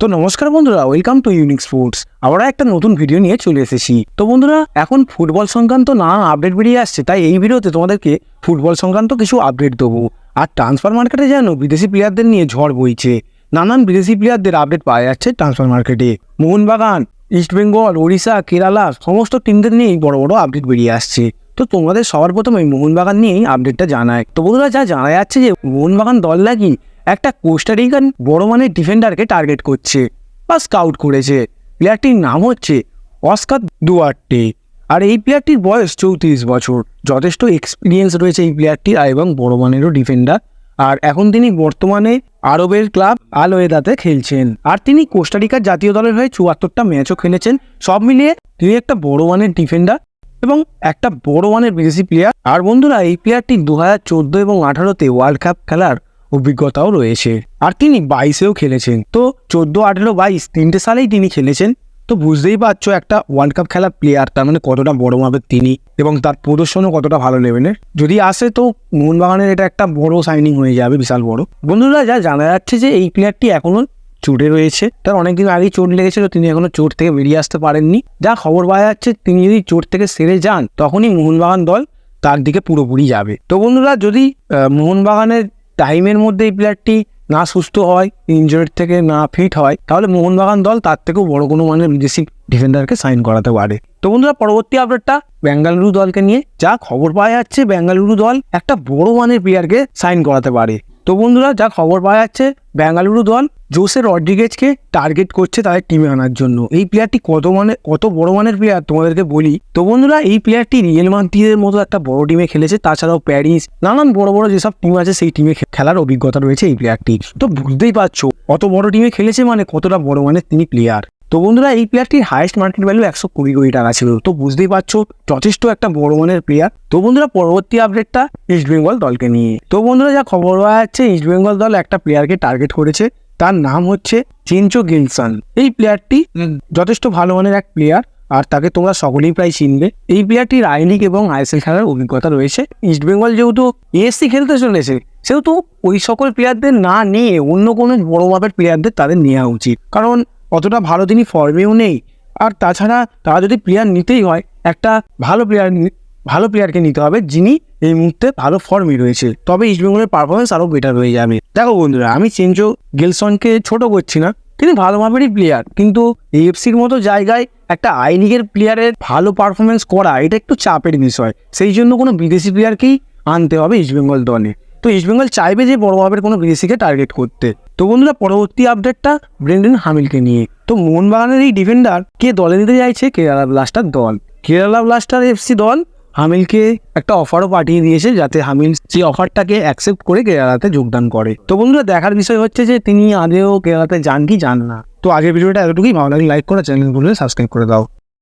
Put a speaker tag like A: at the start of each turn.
A: তো নমস্কার বন্ধুরা ওয়েলকাম টু ইউনিক স্পোর্টস আমরা একটা নতুন ভিডিও নিয়ে চলে এসেছি। তো বন্ধুরা, এখন ফুটবল সংক্রান্ত নানান আপডেট বেরিয়ে আসছে, তাই এই ভিডিওতে তোমাদেরকে ফুটবল সংক্রান্ত কিছু আপডেট দেবো। আর ট্রান্সফার মার্কেটে যেন বিদেশি প্লেয়ারদের নিয়ে ঝড় বইছে, নানান বিদেশি প্লেয়ারদের আপডেট পাওয়া যাচ্ছে ট্রান্সফার মার্কেটে মোহনবাগান ইস্টবেঙ্গল ওড়িশা কেরালা সমস্ত টিমদের নিয়েই বড় বড় আপডেট বেরিয়ে আসছে। তো তোমাদের সবার প্রথমে মোহনবাগান নিয়েই আপডেটটা জানায় তো বন্ধুরা, যা জানা যাচ্ছে যে মোহনবাগান দল নাকি একটা কোস্টারিকান বড় মানের ডিফেন্ডারকে টার্গেট করছে বা স্কাউট করেছে। প্লেয়ারটির নাম হচ্ছে অস্কার দুয়ার্টে। আর এই প্লেয়ারটির বয়স চৌত্রিশ বছর। যথেষ্ট এক্সপিরিয়েন্স রয়েছে এই প্লেয়ারটির এবং বড় মানেরও ডিফেন্ডার। আর এখন তিনি বর্তমানে আরবের ক্লাব আল ওয়েদাতে খেলছেন। আর তিনি কোস্টারিকার জাতীয় দলের হয়ে চুয়াত্তরটা ম্যাচও খেলেছেন। সব মিলিয়ে তিনি একটা বড় মানের ডিফেন্ডার এবং একটা বড় মানের বিদেশি প্লেয়ার। আর বন্ধুরা, এই প্লেয়ারটি দু হাজার চোদ্দ এবং আঠারোতে ওয়ার্ল্ড কাপ খেলার অভিজ্ঞতাও রয়েছে। আর তিনি বাইশেও খেলেছেন। তো চোদ্দ, আঠেরো, বাইশ তিনটে সালেই তিনি খেলেছেন। তো বুঝতেই পারছ একটা ওয়ার্ল্ড কাপ খেলা প্লেয়ার তার মানে কতটা বড় মাপের তিনি এবং তার প্রদর্শনও কতটা ভালো লেভেলের যদি আসে তো মোহনবাগানের এটা একটা বড় সাইনিং হয়ে যাবে, বিশাল বড়। বন্ধুরা, যা জানা যাচ্ছে যে এই প্লেয়ারটি এখনও চোটে রয়েছে। তার অনেকদিন আগেই চোট লেগেছিল, তিনি এখনও চোট থেকে বেরিয়ে আসতে পারেননি। যা খবর পাওয়া যাচ্ছে, তিনি যদি চোট থেকে সেরে যান, তখনই মোহনবাগান দল তার দিকে পুরোপুরি যাবে। তো বন্ধুরা, যদি মোহনবাগানের টাইমের মধ্যে এই প্লেয়ারটি না সুস্থ হয় ইঞ্জুরির থেকে না ফিট হয়, তাহলে মোহনবাগান দল তার থেকেও বড় কোনো মানের বিদেশি ডিফেন্ডারকে সাইন করাতে পারে। তো বন্ধুরা, পরবর্তী আপডেটটা বেঙ্গালুরু দলকে নিয়ে। যা খবর পাওয়া যাচ্ছে, বেঙ্গালুরু দল একটা বড় মানের প্লেয়ারকে সাইন করাতে পারে। তো বন্ধুরা, যা খবর পাওয়া যাচ্ছে, বেঙ্গালুরু দল জোসে রড্রিগেজকে টার্গেট করছে তাদের টিমে আনার জন্য। এই প্লেয়ারটি কত মানে কত বড় মানের প্লেয়ার তোমাদেরকে বলি? তো বন্ধুরা, এই প্লেয়ারটি রিয়েল মাদ্রিদের মতো একটা বড় টিমে খেলেছে, তাছাড়াও প্যারিস নানান বড় বড় যেসব টিম আছে সেই টিমে খেলার অভিজ্ঞতা রয়েছে এই প্লেয়ারটি তো বুঝতেই পারছ অত বড় টিমে খেলেছে মানে কতটা বড় মানের তিনি প্লেয়ার তো বন্ধুরা, এই প্লেয়ারটির হাইয়েস্ট মার্কেট ভ্যালু একশো কুড়ি কোটি টাকা ছিল। তো বুঝতেই পারছ, যথেষ্ট একটা বড় মানের প্লেয়ার তো বন্ধুরা, পরবর্তী আপডেটটা ইস্ট বেঙ্গল দলকে নিয়ে। তো বন্ধুরা, যা খবর পাওয়া যাচ্ছে ইস্ট বেঙ্গল দল একটা প্লেয়ারকে টার্গেট করেছে। তার নাম হচ্ছে চিনচো গিলসন। এই প্লেয়ারটি যথেষ্ট ভালো মানের এক প্লেয়ার আর তাকে তোমরা সকলেই প্রায় চিনবে। এই প্লেয়ারটির আই লিগ এবং আইএসএল খেলার অভিজ্ঞতা রয়েছে। ইস্ট বেঙ্গল যেহেতু এএসসি খেলতে চলেছে সেহেতু ওই সকল প্লেয়ারদের না নিয়ে অন্য কোনো বড় মাপের প্লেয়ারদের তাদের নেওয়া উচিত। কারণ অতটা ভালো তিনি ফর্মেও নেই। আর তাছাড়া তারা যদি প্লেয়ার নিতেই হয় একটা ভালো প্লেয়ার ভালো প্লেয়ারকে নিতে হবে যিনি এই মুহূর্তে ভালো ফর্মে রয়েছে। তবে ইস্টবেঙ্গলের পারফরমেন্স আরও বেটার হয়ে যাবে। দেখো বন্ধুরা, আমি চেঞ্জো গেলসনকে ছোট করছি না। তিনি ভালো মাপেরই প্লেয়ার কিন্তু এএফসির মতো জায়গায় একটা আই লিগের প্লেয়ারের ভালো পারফরমেন্স করা, এটা একটু চাপের বিষয়। সেই জন্য কোনো বিদেশি প্লেয়ারকেই আনতে হবে ইস্টবেঙ্গল দলে। তো ইস্টবেঙ্গল চাইবে যে বড় মাপের কোনো বিদেশিকে টার্গেট করতে। তো বন্ধুরা, পরবর্তী আপডেটটা ব্রেন্ডেন হামিলকে নিয়ে। তো মোহনবাগানের এই ডিফেন্ডার কে দলে নিতে চাইছে কেরালা ব্লাস্টার দল। কেরালা ব্লাস্টার এফসি দল হামিলকে একটা অফারও পাঠিয়ে দিয়েছে যাতে হামিল সেই অফারটাকে অ্যাকসেপ্ট করে কেরালাতে যোগদান করে। তো বন্ধুরা, দেখার বিষয় হচ্ছে যে তিনি আদেও কেরালাতে যান কি যান না। তো আগের ভিডিওটা এতটুকুই। ভালো লাগে লাইক করে চ্যানেলগুলো সাবস্ক্রাইব করে দাও।